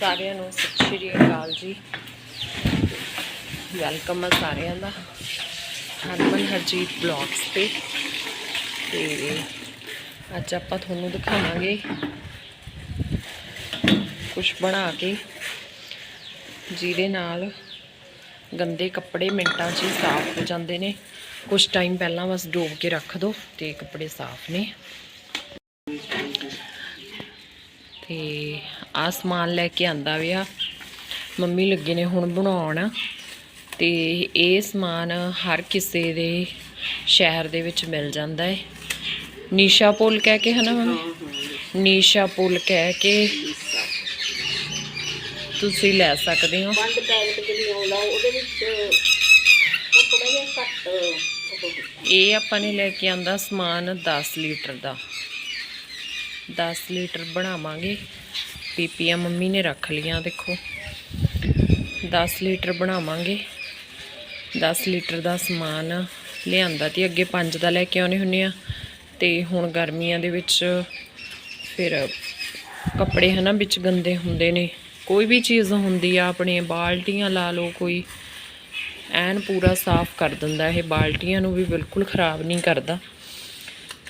ਸਾਰਿਆਂ ਨੂੰ ਸਤਿ ਸ਼੍ਰੀ ਅਕਾਲ ਜੀ। ਵੈਲਕਮ ਹੈ ਸਾਰਿਆਂ ਦਾ ਹਰਮਨ ਹਰਜੀਤ ਬਲੌਗਸ ਤੇ। ਤੇ ਅੱਜ ਆਪਾਂ ਤੁਹਾਨੂੰ ਦਿਖਾਵਾਂਗੇ ਕੁਝ ਬਣਾ ਕੇ, ਜਿਹਦੇ ਨਾਲ ਗੰਦੇ ਕੱਪੜੇ ਮਿੰਟਾਂ 'ਚ ਹੀ ਸਾਫ਼ ਹੋ ਜਾਂਦੇ ਨੇ। ਕੁਝ ਟਾਈਮ ਪਹਿਲਾਂ ਬਸ ਡੋਬ ਕੇ ਰੱਖ ਦਿਓ ਤੇ ਕੱਪੜੇ ਸਾਫ਼ ਨੇ। ਤੇ ਆਹ ਸਮਾਨ ਲੈ ਕੇ ਆਂਦਾ ਵਿਆ। ਮੰਮੀ ਲੱਗੇ ਨੇ ਹੁਣ ਬਣਾਉਣ। ਤੇ ਇਹ ਸਮਾਨ ਹਰ ਕਿਸੇ ਦੇ ਸ਼ਹਿਰ ਦੇ ਵਿੱਚ ਮਿਲ ਜਾਂਦਾ ਹੈ ਨੀਸ਼ਾ ਪੁਲ ਕਹਿ ਕੇ ਹਨਾ ਮੰਮੀ? ਨੀਸ਼ਾ ਪੁਲ ਕਹਿ ਕੇ। ਤੁਸੀਂ ਲੈ ਸਕਦੇ ਹੋ। ਬੰਦ ਪੈਕਟ ਜਿਹੜੀ ਆਉਂਦਾ ਉਹਦੇ ਵਿੱਚ ਥੋੜਾ ਜਿਹਾ ਘੱਟ ਇਹ ਆਪਾਂ ਨੇ ਲੈ ਕੇ ਆਂਦਾ ਸਮਾਨ 10 ਲੀਟਰ ਦਾ। 10 ਲੀਟਰ ਬਣਾਵਾਂਗੇ। ਪੀਪੀਆਂ ਮੰਮੀ ਨੇ ਰੱਖ ਲੀਆਂ ਦੇਖੋ। 10 ਲੀਟਰ ਬਣਾਵਾਂਗੇ। 10 ਲੀਟਰ ਦਾ ਸਮਾਨ ਲਿਆਂਦਾ ਤੇ ਅੱਗੇ 5 ਦਾ ਲੈ ਕੇ ਆਉਣੇ ਹੁੰਨੇ ਆ। ਤੇ ਹੁਣ ਗਰਮੀਆਂ ਦੇ ਵਿੱਚ ਫਿਰ ਕੱਪੜੇ ਹਨਾ ਵਿੱਚ ਗੰਦੇ ਹੁੰਦੇ ਨੇ। ਕੋਈ ਵੀ ਚੀਜ਼ ਹੁੰਦੀ ਆ ਆਪਣੇ ਬਾਲਟੀਆਂ ਲਾ ਲਓ ਕੋਈ ਐਨ ਪੂਰਾ ਸਾਫ਼ ਕਰ ਦਿੰਦਾ ਇਹ ਬਾਲਟੀਆਂ ਨੂੰ ਵੀ ਬਿਲਕੁਲ ਖਰਾਬ ਨਹੀਂ ਕਰਦਾ।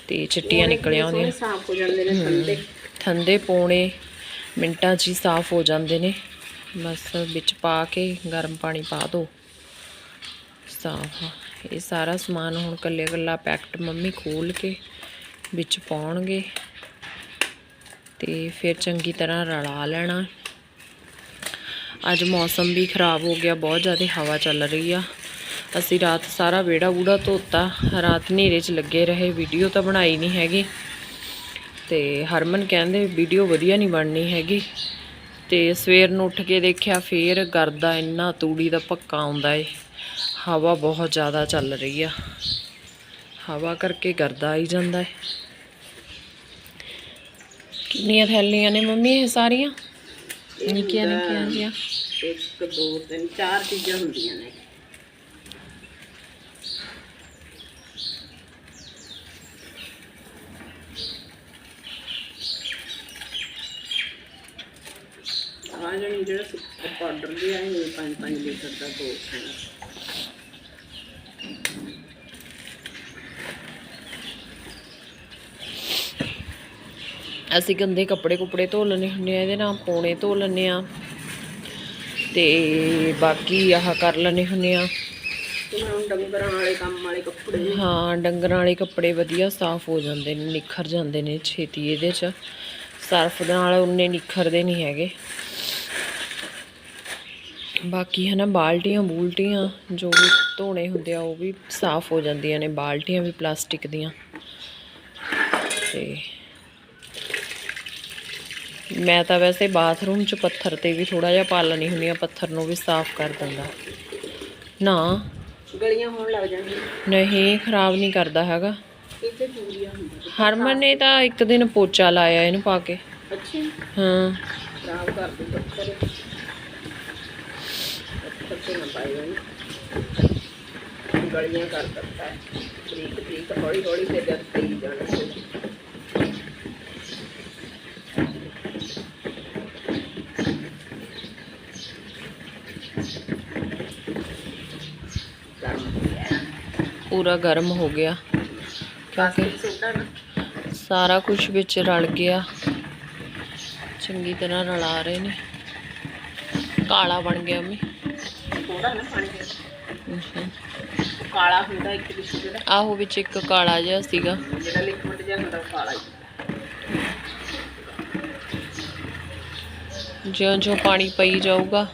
ਤੇ ਚਿੱਟੀਆਂ ਨਿਕਲੀਆਂ ਆਉਂਦੀਆਂ ਸਾਫ਼ ਹੋ ਜਾਂਦੇ ਨੇ ਠੰਡੇ ਠੰਡੇ ਪੌਣੇ ਮਿੰਟਾਂ 'ਚ ਹੀ ਸਾਫ਼ ਹੋ ਜਾਂਦੇ ਨੇ। ਬਸ ਵਿੱਚ ਪਾ ਕੇ ਗਰਮ ਪਾਣੀ ਪਾ ਦਿਓ ਸਾਫ਼ ਇਹ ਸਾਰਾ ਸਮਾਨ ਹੁਣ ਕੱਲੇ ਕੱਲਾ ਪੈਕਟ ਮੰਮੀ ਖੋਲ ਕੇ ਵਿੱਚ ਪਾਉਣਗੇ। ਤੇ ਫਿਰ ਚੰਗੀ ਤਰ੍ਹਾਂ ਰਲਾ ਲੈਣਾ। ਅੱਜ ਮੌਸਮ ਵੀ ਖਰਾਬ ਹੋ ਗਿਆ, ਬਹੁਤ ਜ਼ਿਆਦਾ ਹਵਾ ਚੱਲ ਰਹੀ ਆ। ਅਸੀਂ ਰਾਤ ਸਾਰਾ ਵਿਹੜਾ ਵੂੜਾ ਧੋਤਾ। ਰਾਤ ਹਨੇਰੇ 'ਚ ਲੱਗੇ ਰਹੇ। ਵੀਡੀਓ ਤਾਂ ਬਣਾਈ ਨਹੀਂ ਹੈਗੀ। ਤੇ ਹਰਮਨ ਕਹਿੰਦੇ ਵੀਡੀਓ ਵਧੀਆ ਨਹੀਂ ਬਣਨੀ ਹੈਗੀ। ਤੇ ਸਵੇਰ ਨੂੰ ਉੱਠ ਕੇ ਦੇਖਿਆ ਫੇਰ ਗਰਦਾ ਇੰਨਾ ਤੂੜੀ ਦਾ ਪੱਕਾ ਆਉਂਦਾ ਏ। ਹਵਾ ਬਹੁਤ ਜ਼ਿਆਦਾ ਚੱਲ ਰਹੀ ਆ। ਹਵਾ ਕਰਕੇ ਗਰਦਾ ਆਈ ਜਾਂਦਾ ਏ। ਕਿੰਨੀਆਂ ਥੈਲੀਆਂ ਨੇ ਮੰਮੀ ਇਹ ਸਾਰੀਆਂ? ਨਿੱਕੀਆਂ ਨਿੱਕੀਆਂ ਜੀਆਂ ਇੱਕ ਦੋ ਤਿੰਨ ਚਾਰ ਚੀਜ਼ਾਂ ਹੁੰਦੀਆਂ ਨੇ। ਆ ਜਿਹੜੀ ਜਿਹੜਾ ਸੁੱਕਾ ਪਾਊਡਰ ਲਿਆ ਇਹ 5-5 ਲੀਟਰ ਦਾ ਦੋ ਹੈ ਅਸੀਂ ਗੰਦੇ ਕੱਪੜੇ ਕੁਪੜੇ ਧੋ ਲੈਣੇ ਹੁੰਦੇ ਆ ਇਹਦੇ ਨਾਲ ਪੌਣੇ ਧੋ ਲੈਣੇ ਆ। ਤੇ ਬਾਕੀ ਆਹ ਕਰ ਲੈਣੇ ਹੁੰਦੇ ਆ। ਡੰਗਰਾਂ ਵਾਲੇ ਕੰਮ ਵਾਲੇ ਕੱਪੜੇ ਹਾਂ ਡੰਗਰਾਂ ਵਾਲੇ ਕੱਪੜੇ ਵਧੀਆ ਸਾਫ਼ ਹੋ ਜਾਂਦੇ ਨੇ ਨਿਖਰ ਜਾਂਦੇ ਨੇ ਛੇਤੀ ਇਹਦੇ 'ਚ। ਸਰਫ ਨਾਲ ਉਨੇ ਨਿਖਰਦੇ ਨਹੀਂ ਹੈਗੇ। ਬਾਕੀ ਹਨਾ ਬਾਲਟੀਆਂ ਬੂਲਟੀਆਂ ਜੋ ਵੀ ਧੋਣੇ ਹੁੰਦੇ ਆ ਉਹ ਵੀ ਸਾਫ਼ ਹੋ ਜਾਂਦੀਆਂ ਨੇ ਬਾਲਟੀਆਂ ਵੀ ਪਲਾਸਟਿਕ ਦੀਆਂ। ਤੇ ਮੈਂ ਤਾਂ ਵੈਸੇ ਬਾਥਰੂਮ 'ਚ ਪੱਥਰ ਤੇ ਵੀ ਥੋੜਾ ਜਿਹਾ ਪਾ ਲੈਣੀ ਹੁੰਦੀ ਆ ਪੱਥਰ ਨੂੰ ਵੀ ਸਾਫ਼ ਕਰ ਦਿੰਦਾ। ਨਾ। ਗਲੀਆਂ ਹੋਣ ਲੱਗ ਜਾਂਦੀਆਂ ਨਹੀਂ ਖਰਾਬ ਨਹੀਂ ਕਰਦਾ ਹੈਗਾ। ਇੱਥੇ ਪੂਰੀਆਂ ਹੁੰਦੀਆਂ ਹਰਮਨ ਨੇ ਤਾਂ ਇੱਕ ਦਿਨ ਪੋਚਾ ਲਾਇਆ ਇਹਨੂੰ ਪਾ ਕੇ। ਅੱਛੀ। ਹਾਂ। ਖਰਾਬ ਕਰ ਦੇ ਪੱਥਰ ਪੱਥਰ ਤੇ ਨਾ ਪਾਏ ਹੋਏ ਗਲੀਆਂ ਕਰ ਦਿੱਤਾ ਹੈ ਬਰੀਕ ਬਰੀਕ ਹੌਲੀ ਹੌਲੀ ਤੇ ਜਦ ਪਈ ਜਾਣਾ ਗਰਮ ਹੋ ਗਿਆ ਪੂਰਾ ਗਰਮ ਹੋ ਗਿਆ ਕਿਉਂਕਿ ਸੋਡਾ ਨਾ ਸਾਰਾ ਕੁਝ ਵਿੱਚ ਰਲ ਗਿਆ ਚੰਗੀ ਤਰ੍ਹਾਂ ਰਲਾ ਰਹੇ ਨੇ ਕਾਲਾ ਬਣ ਗਿਆ ਮੰਮੀ ਥੋੜਾ ਨਾ ਪਾਣੀ ਦੇ ਅੱਛਾ। ਕਾਲਾ ਹੁੰਦਾ ਇੱਕ ਵਿੱਚ ਜਿਹੜਾ। ਆਹੋ ਵਿੱਚ ਇੱਕ ਕਾਲਾ ਜਿਹਾ ਸੀਗਾ। ਜਿਹੜਾ ਲਿਕਵਿਡ ਜਿਹਾ ਹੁੰਦਾ ਕਾਲਾ ਹੀ। ਜਿਉਂ ਜਿਉਂ ਪਾਣੀ ਪਈ ਜਾਊਗਾ।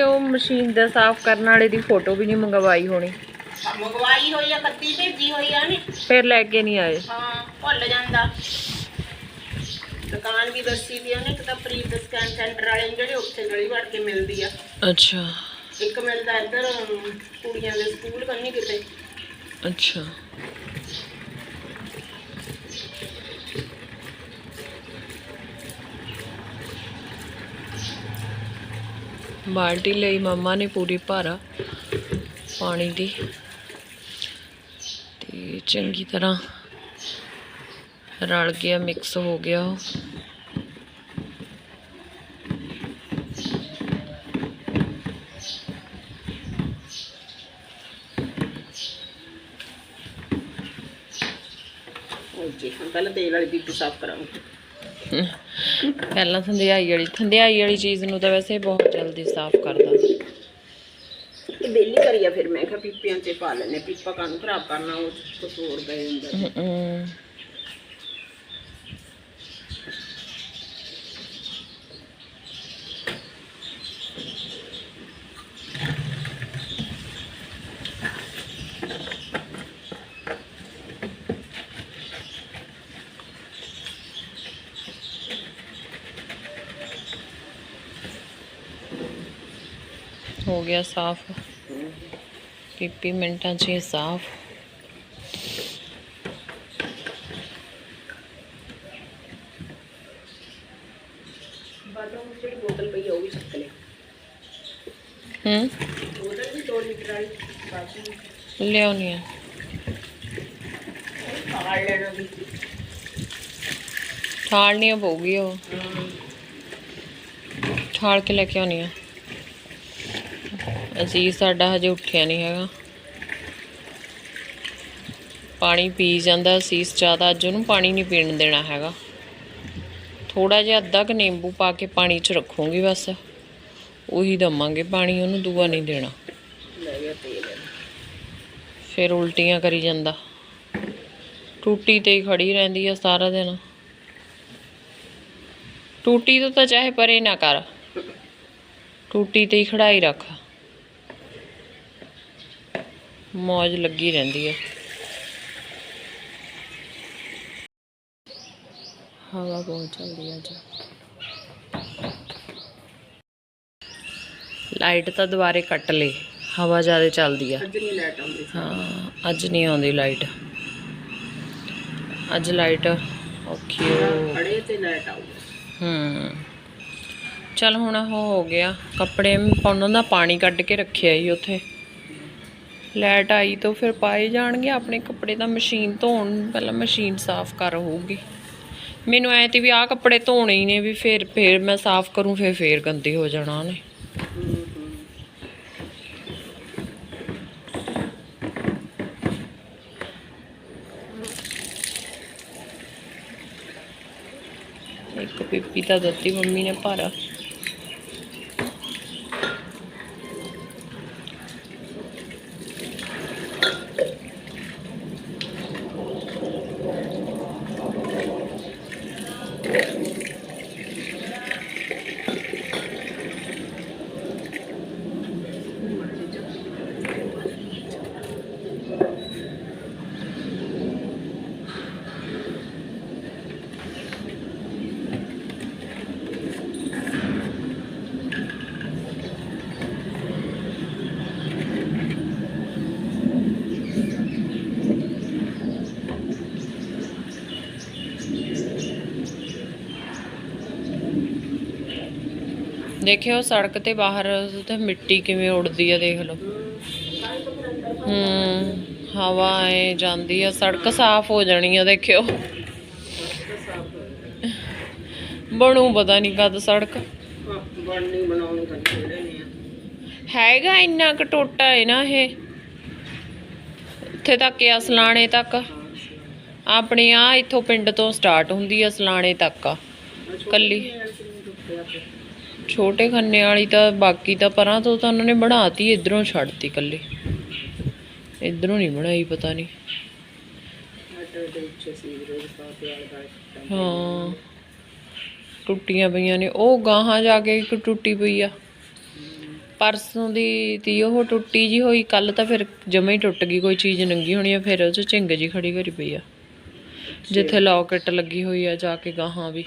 ਨੇ ਉਹ ਮਸ਼ੀਨ ਦਾ ਸਾਫ਼ ਕਰਨ ਵਾਲੇ ਦੀ ਫੋਟੋ ਵੀ ਨਹੀਂ ਮੰਗਵਾਈ ਹੋਣੀ। ਮੰਗਵਾਈ ਹੋਈ ਆ ਕੱਤੀ ਭੇਜੀ ਹੋਈ ਆ ਨੇ ਫਿਰ ਲੈ ਕੇ ਨਹੀਂ ਆਏ। ਹਾਂ ਭੁੱਲ ਜਾਂਦਾ। ਦੁਕਾਨ ਵੀ ਦੱਸੀ ਦੀ ਉਹਨੇ ਇੱਕ ਤਾਂ ਪ੍ਰੀਤ ਸਕੈਨ ਸੈਂਟਰ ਵਾਲੇ ਨੇ ਜਿਹੜੇ ਉੱਥੇ ਗਲੀ ਵੜ ਕੇ ਮਿਲਦੀ ਆ। ਅੱਛਾ। ਇੱਕ ਮਿਲਦਾ ਇੱਧਰ ਕੁੜੀਆਂ ਦੇ ਸਕੂਲ ਕੰਨੀ ਕਿਤੇ। ਅੱਛਾ। ਬਾਲਟੀ ਲਈ ਮੰਮਾ ਨੇ ਪੂਰੀ ਭਰ ਪਾਣੀ ਦੀ। ਤੇ ਚੰਗੀ ਤਰ੍ਹਾਂ ਰਲ ਗਿਆ ਮਿਕਸ ਹੋ ਗਿਆ ਉਹ। ਜੀ ਪਹਿਲਾਂ ਤੇਲ ਵਾਲੀ ਪੀਪੀ ਸਾਫ਼ ਕਰਾਂਗੇ ਪਹਿਲਾਂ ਥੰਧਿਆਈ ਵਾਲੀ ਥੰਧਿਆਈ ਵਾਲੀ ਚੀਜ਼ ਨੂੰ ਤਾਂ ਵੈਸੇ ਬਹੁਤ ਜਲਦੀ ਸਾਫ਼ ਕਰਦਾ। ਇਹ ਬੇਲੀ ਕਰੀ ਆ ਫਿਰ ਮੈਂ ਕਿਹਾ ਪੀਪੀਆਂ 'ਚ ਪਾ ਲੈਣੇ ਪੀਪਾ ਕਾਨੂੰ ਖਰਾਬ ਕਰਨਾ ਉਹ ਕੁਛ ਹੋਰ ਪਏ ਹੁੰਦਾ ਹੋ ਗਿਆ ਸਾਫ਼ ਪੀਪੀ ਮਿੰਟਾਂ 'ਚ ਹੀ ਸਾਫ਼ ਬਾਥਰੂਮ 'ਚ ਜਿਹੜੀ ਬੋਤਲ ਪਈ ਆ ਉਹ ਵੀ ਚੱਕ ਲਿਆ ਹੂੰ ਬੋਤਲ ਵੀ 2 ਲੀਟਰ ਵਾਲੀ ਬਾਥਰੂਮ ਲਿਆਉਣੀ ਆ ਖਾਲ ਲੈਣਾ ਵੀ ਠਾਲਣੀ ਪਊਗੀ ਉਹ ਠਾਲ ਕੇ ਲੈ ਕੇ ਆਉਣੀ ਆ ਅਜੀਜ਼ ਸਾਡਾ ਹਜੇ ਉੱਠਿਆ ਨਹੀਂ ਹੈਗਾ। ਪਾਣੀ ਪੀ ਜਾਂਦਾ ਅਸੀਸ ਜ਼ਿਆਦਾ ਅੱਜ ਉਹਨੂੰ ਪਾਣੀ ਨਹੀਂ ਪੀਣ ਦੇਣਾ ਹੈਗਾ। ਥੋੜਾ ਜਿਹਾ ਅੱਧਾ ਕੁ ਨਿੰਬੂ ਪਾ ਕੇ ਪਾਣੀ 'ਚ ਰੱਖੂੰਗੀ ਬਸ। ਉਹੀ ਦਵਾਂਗੇ ਪਾਣੀ, ਉਹਨੂੰ ਦੂਆ ਨਹੀਂ ਦੇਣਾ। ਫਿਰ ਉਲਟੀਆਂ ਕਰੀ ਜਾਂਦਾ। ਟੂਟੀ ਤੇ ਹੀ ਖੜੀ ਰਹਿੰਦੀ ਆ ਸਾਰਾ ਦਿਨ। ਟੂਟੀ ਤੋਂ ਤਾਂ ਚਾਹੇ ਪਰੇ ਨਾ ਕਰ। ਟੂਟੀ ਤੇ ਹੀ ਖੜਾਈ ਰੱਖ। ਮੌਜ ਲੱਗੀ ਰਹਿੰਦੀ ਆ ਹਵਾ ਬਹੁਤ ਚੱਲਦੀ ਆ ਅੱਜ। ਲਾਈਟ ਤਾਂ ਦੁਬਾਰੇ ਕੱਟ ਲਈ। ਹਵਾ ਜ਼ਿਆਦਾ ਚੱਲਦੀ ਆ। ਅੱਜ ਨਹੀਂ ਆਉਂਦੀ। ਹਾਂ ਅੱਜ ਨਹੀਂ ਆਉਂਦੀ ਲਾਈਟ। ਅੱਜ ਲਾਈਟ ਔਖੀ ਹੋ ਖੜੇ ਤੇ ਲੈਟ ਆਊਗੀ। ਹੂੰ। ਚਲ ਹੁਣ ਉਹ ਹੋ ਗਿਆ। ਕੱਪੜੇ ਪਾਉਣ ਦਾ ਪਾਣੀ ਕੱਢ ਕੇ ਰੱਖਿਆ ਹੀ ਉੱਥੇ। ਲੈਟ ਆਈ ਤਾਂ ਫਿਰ ਪਾਏ ਜਾਣਗੇ, ਆਪਣੇ ਕੱਪੜੇ ਤਾਂ ਮਸ਼ੀਨ ਧੋਣ, ਪਹਿਲਾਂ ਮਸ਼ੀਨ ਸਾਫ਼ ਕਰ ਹੋਊਗੀ। ਮੈਨੂੰ ਐ ਤੇ ਵੀ ਆਹ ਕੱਪੜੇ ਧੋਣੇ ਹੀ ਨੇ ਵੀ ਫਿਰ ਫਿਰ ਮੈਂ ਸਾਫ਼ ਕਰੂੰ, ਫਿਰ ਫੇਰ ਗੰਦੇ ਹੋ ਜਾਣਾ ਉਹਨੇ। ਇੱਕ ਪੀਪੀ ਤਾਂ ਦਿੱਤੀ ਮੰਮੀ ਨੇ ਭਰ। ਦੇਖਿਓ ਸੜਕ ਤੇ ਬਾਹਰ ਤੇ ਮਿੱਟੀ ਕਿਵੇਂ ਉੱਡਦੀ ਆ ਦੇਖ ਲਓ। ਹੂੰ, ਹਵਾ ਐ ਜਾਂਦੀ ਆ, ਸੜਕ ਸਾਫ਼ ਹੋ ਜਾਣੀ ਆ ਦੇਖਿਓ। ਬਣੂ ਪਤਾ ਨਹੀਂ ਕਦ ਸੜਕ। ਬਣਨੀ ਬਣਾਉਣੀ ਹੈਗਾ ਇੰਨਾ ਕੁ ਟੋਟਾ ਹੈ ਨਾ ਇਹ। ਇੱਥੇ ਤੱਕ ਆ, ਸਲਾਣੇ ਤੱਕ। ਆਪਣੀ ਆ ਇੱਥੋਂ ਪਿੰਡ ਤੋਂ ਸਟਾਰਟ ਹੁੰਦੀ ਆ, ਸਲਾਣੇ ਤੱਕ ਆ। ਕੱਲੀ। ਛੋਟੇ ਖੰਨੇ ਵਾਲੀ ਤਾਂ, ਬਾਕੀ ਤਾਂ ਪਰਾਂ ਤੋਂ ਤਾਂ ਉਹਨਾਂ ਨੇ ਬਣਾਤੀ, ਇਧਰੋਂ ਛੱਡਤੀ ਕੱਲੀ ਇਧਰੋਂ ਨਹੀਂ ਬਣਾਈ, ਪਤਾ ਨਹੀਂ। ਹਾਂ। ਟੁੱਟੀਆਂ ਪਈਆਂ ਨੇ। ਉਹ ਗਾਹਾਂ ਜਾ ਕੇ ਇੱਕ ਟੁੱਟੀ ਪਈ ਆ। ਪਰਸੋਂ ਦੀ ਤੀ ਉਹ ਟੁੱਟੀ ਜੀ ਹੋਈ ਕੱਲ ਤਾਂ ਫਿਰ ਜਮੇ ਹੀ ਟੁੱਟ ਗਈ, ਕੋਈ ਚੀਜ਼ ਨੰਗੀ ਹੋਣੀ ਆ, ਫਿਰ ਉਹ ਚ ਝਿੰਗ ਜੀ ਖੜੀ ਕਰੀ ਪਈ ਆ। ਜਿੱਥੇ ਲੌਕਟ ਲੱਗੀ ਹੋਈ ਆ ਜਾ ਕੇ ਗਾਹਾਂ ਵੀ।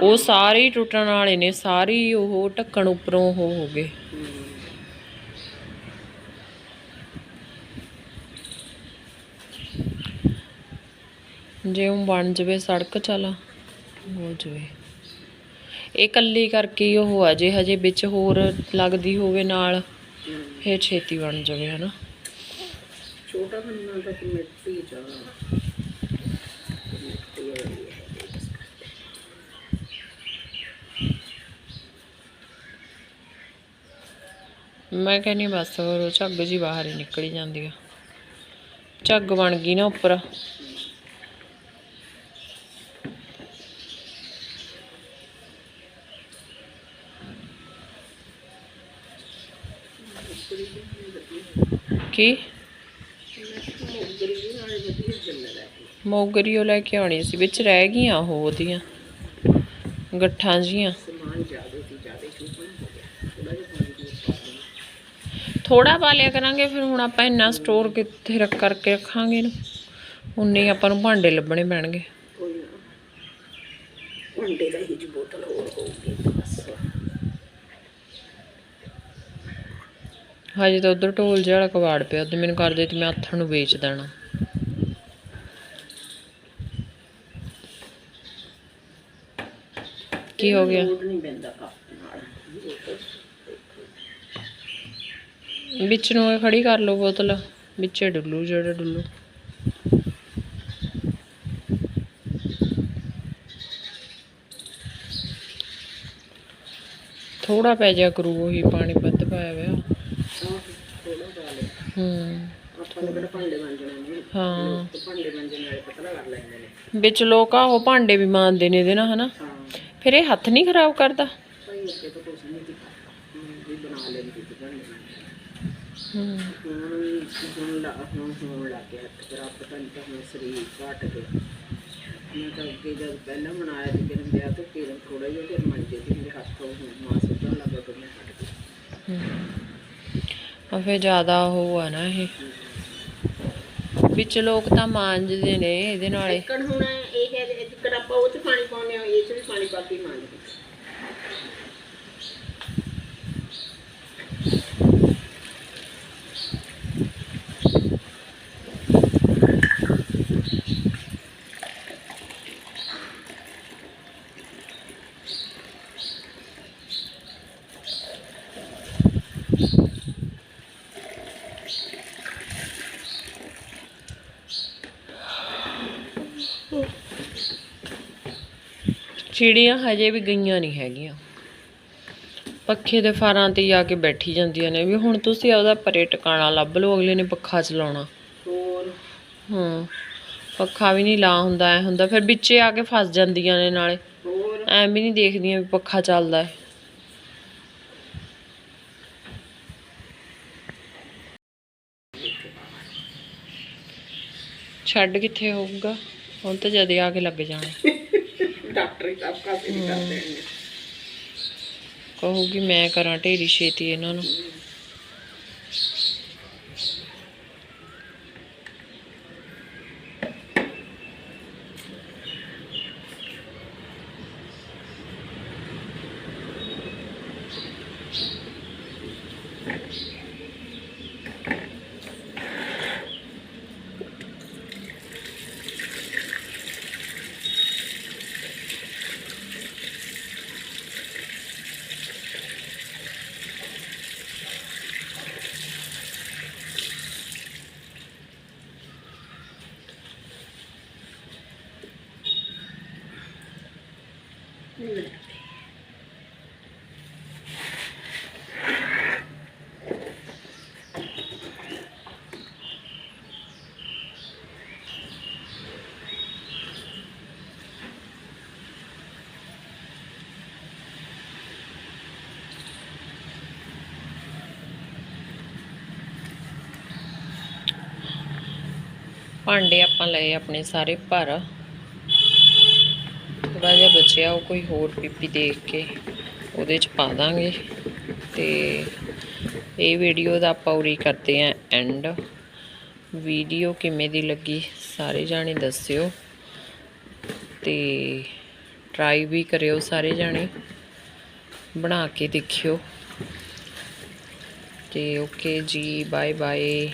ਉਹ ਸਾਰੇ ਹੀ ਟੁੱਟਣ ਵਾਲੇ ਨੇ ਸਾਰੇ ਹੀ ਉਹ ਢੱਕਣ ਉੱਪਰੋਂ ਉਹ ਹੋ ਗਏ। ਜੇ ਉਹ ਬਣ ਜਵੇ ਸੜਕ ਚਲਾ ਹੋ ਜਵੇ। ਇਹ ਕੱਲੀ ਕਰਕੇ ਉਹ ਆ ਜੇ ਹਜੇ ਵਿੱਚ ਹੋਰ ਲੱਗਦੀ ਹੋਵੇ ਨਾਲ ਫੇਰ ਛੇਤੀ ਬਣ ਜਾਵੇ ਹਨਾ। ਛੋਟਾ ਬੰਨਾ ਤਾਂ ਕਿ ਮਿੱਟੀ ਚ ਮਿੱਟੀ ਵਾਲੀ ਹੈ ਮੈਂ ਕਹਿੰਨੀ ਬਸ ਹੋਰ ਉਹ ਝੱਗ ਜੀ ਬਾਹਰ ਹੀ ਨਿਕਲੀ ਜਾਂਦੀ ਆ। ਝੱਗ ਬਣ ਗਈ ਨਾ ਉੱਪਰ। ਕੀ? ਮੋਗਰੀ ਮੋਗਰੀ ਉਹ ਲੈ ਕੇ ਆਉਣੀ ਸੀ, ਵਿੱਚ ਰਹਿ ਗਈਆਂ ਉਹ ਉਹਦੀਆਂ। ਗੱਠਾਂ ਜੀਆਂ ਸਮਾਨ ਜ਼ਿਆਦਾ ਸੀ ਜ਼ਿਆਦਾ ਚੁੱਪਣ ਹੋ ਗਿਆ ਥੋੜਾ ਜਿਹਾ ਪਾਣੀ ਦੀ ਪਾ ਦੇਣਾ ਥੋੜਾ ਪਾ ਲਿਆ ਕਰਾਂਗੇ ਫਿਰ ਹੁਣ ਆਪਾਂ ਇੰਨਾ ਸਟੋਰ ਕਿੱਥੇ ਰੱਖ ਕਰਕੇ ਰੱਖਾਂਗੇ ਇਹਨੂੰ। ਉਨੇ ਹੀ ਆਪਾਂ ਨੂੰ ਭਾਂਡੇ ਲੱਭਣੇ ਪੈਣਗੇ। ਕੋਈ ਨਾ। ਅੰਡੇ ਦਾ ਹੀ ਜੀ ਬੋਤਲ ਹੋਰ ਹੋਊਗੀ ਬਸ। ਹਜੇ ਤਾਂ ਉਧਰ ਢੋਲ ਜਿਹਾ ਵਾਲਾ ਕਵਾੜ ਪਿਆ ਉਹਦੇ ਮੈਨੂੰ ਕਰਦੇ ਤੇ ਮੈਂ ਹੱਥਾਂ ਨੂੰ ਵੇਚ ਦੇਣਾ। ਕੀ ਹੋ ਗਿਆ? ਲੋਡ ਨਹੀਂ ਪੈਂਦਾ ਕੱਪ ਨਾਲ ਵਿੱਚ ਨੂੰ ਖੜੀ ਕਰ ਲਓ ਬੋਤਲ ਵਿੱਚੇ ਡੁੱਲੂ ਜਿਹੜਾ ਡੁੱਲੂ। ਥੋੜਾ ਪੈ ਜਾ ਕਰੂ ਉਹੀ ਪਾਣੀ ਵੱਧ ਪਾਇਆ ਹੋਇਆ। ਹੂੰ। ਹਾਂ। ਵਿੱਚ ਲੋਕ ਆਹੋ ਭਾਂਡੇ ਵੀ ਮਾਂਜਦੇ ਨੇ ਇਹਦੇ ਨਾਲ ਹਨਾ। ਫਿਰ ਇਹ ਹੱਥ ਨਹੀਂ ਖਰਾਬ ਕਰਦਾ ਭਾਈ ਅੱਗੇ ਤਾਂ ਕੁਛ ਨਹੀਂ ਦਿਖਾ ਵੀ ਬਣਾ ਲੈਂਦੀ ਸੀ ਭਾਂਡੇ ਹੂੰ ਹੁਣ ਹੁਣ ਲਾ ਹੁਣ ਹੋਣ ਲੱਗ ਗਿਆ ਹੱਥ ਪਤਾ ਨਹੀਂ ਤਾਂ ਹੁਣ ਸਰੀਰ ਘਟ ਗਿਆ ਮੈਂ ਤਾਂ ਅੱਗੇ ਜਦ ਪਹਿਲਾਂ ਬਣਾਇਆ ਸੀ ਕਿ ਵਿਆਹ ਤੋਂ ਫਿਰ ਥੋੜਾ ਜਿਹਾ ਫਿਰ ਮੰਜੇ ਸੀ ਮੇਰੇ ਹੱਥ ਤੋਂ ਮਾਸ ਉੱਤਰ ਲੱਗਾ ਤਾਂ ਮੈਂ ਹਟ ਗਈ ਆ ਫਿਰ ਜ਼ਿਆਦਾ ਉਹ ਆ ਨਾ ਇਹ। ਵਿੱਚ ਲੋਕ ਤਾਂ ਮਾਂਜਦੇ ਨੇ ਇਹਦੇ ਨਾਲ। ਹੀ। ਹੁਣ ਇਹ ਹੈ ਜਿੱਕੜ ਆਪਾਂ ਉਹ ਚ ਪਾਣੀ ਪਾਉਂਦੇ ਆ ਇਹ ਚ ਵੀ ਪਾਣੀ ਪਾ ਕੇ ਮਾਂਜਦੇ। ਚਿੜੀਆਂ ਹਜੇ ਵੀ ਗਈਆਂ ਨਹੀਂ ਹੈਗੀਆਂ। ਪੱਖੇ ਦੇ ਫਾਰਾਂ ਤੇ ਜਾ ਕੇ ਬੈਠੀ ਜਾਂਦੀਆਂ ਨੇ ਵੀ ਹੁਣ ਤੁਸੀਂ ਆਪਦਾ ਪਰੇ ਟਿਕਾਣਾ ਲੱਭ ਲਓ ਅਗਲੇ ਨੇ ਪੱਖਾ ਚਲਾਉਣਾ। ਹੋਰ? ਹਾਂ ਪੱਖਾ ਵੀ ਨਹੀਂ ਲਾ ਹੁੰਦਾ ਐ ਹੁੰਦਾ ਫਿਰ ਵਿੱਚੇ ਆ ਕੇ ਫਸ ਜਾਂਦੀਆਂ ਨੇ ਨਾਲੇ। ਐਂ ਵੀ ਨਹੀਂ ਦੇਖਦੀਆਂ ਵੀ ਪੱਖਾ ਚੱਲਦਾ ਹੈ। ਛੱਡ ਕਿੱਥੇ ਹੋਊਗਾ? ਹੁਣ ਤਾਂ ਜਦੇ ਆ ਕੇ ਲੱਗ ਜਾਣਾ। ਡਾਕਟਰ ਹੀ ਸਭ ਵੀ ਕਰ ਦੇਣਗੇ ਕਹੂਗੀ ਮੈਂ ਕਰਾਂ ਢੇਰੀ ਛੇਤੀ ਇਹਨਾਂ ਨੂੰ। ਭਾਂਡੇ ਆਪਾਂ ਲਏ ਆਪਣੇ ਸਾਰੇ ਭਰ ਥੋੜਾ ਜਿਹਾ ਬਚਿਆ, ਉਹ ਕੋਈ ਹੋਰ ਪੀਪੀ ਦੇਖ ਕੇ ਉਹਦੇ ਚ ਪਾ ਦਾਂਗੇ। ਤੇ ਇਹ ਵੀਡੀਓ ਦਾ ਆਪਾਂ ਉਰੀ ਕਰਦੇ ਆਂ ਐਂਡ ਵੀਡੀਓ ਕਿਵੇਂ ਦੀ ਲੱਗੀ ਸਾਰੇ ਜਾਣੇ ਦੱਸਿਓ। ਤੇ ਟਰਾਈ ਵੀ ਕਰਿਓ ਸਾਰੇ ਜਾਣੇ। ਬਣਾ ਕੇ ਦੇਖਿਓ। ਤੇ ਓਕੇ ਜੀ ਬਾਏ ਬਾਏ